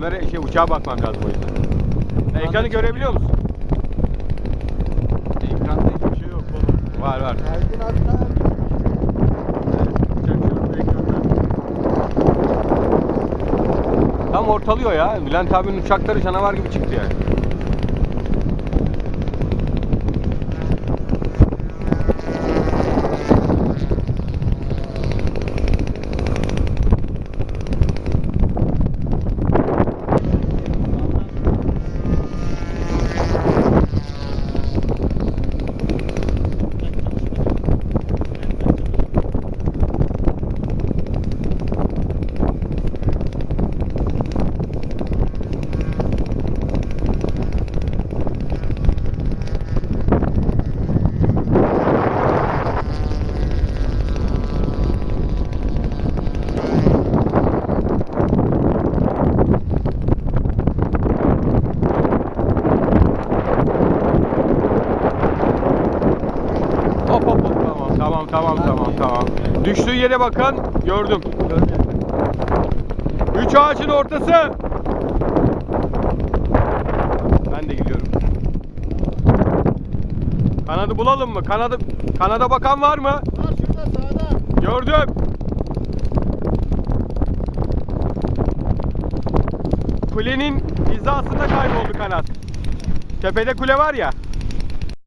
Kamera şey uçağa bakmam lazım o yüzden. Ekranı görebiliyor musun? Ekranda hiçbir şey yok oğlum. Var var. Aydın hatta. Tam ortalıyor ya. Bülent abinin uçakları canavar gibi çıktı yani. Hop hop hop tamam tamam tamam tamam tamam. Düştüğü yere bakın. Gördüm. Üç ağacın ortası. Ben de gidiyorum. Kanadı bulalım mı? Kanadı kanada bakan var mı? Var şurada sağda. Gördüm. Kulenin hizasında kayboldu kanat. Tepede kule var ya.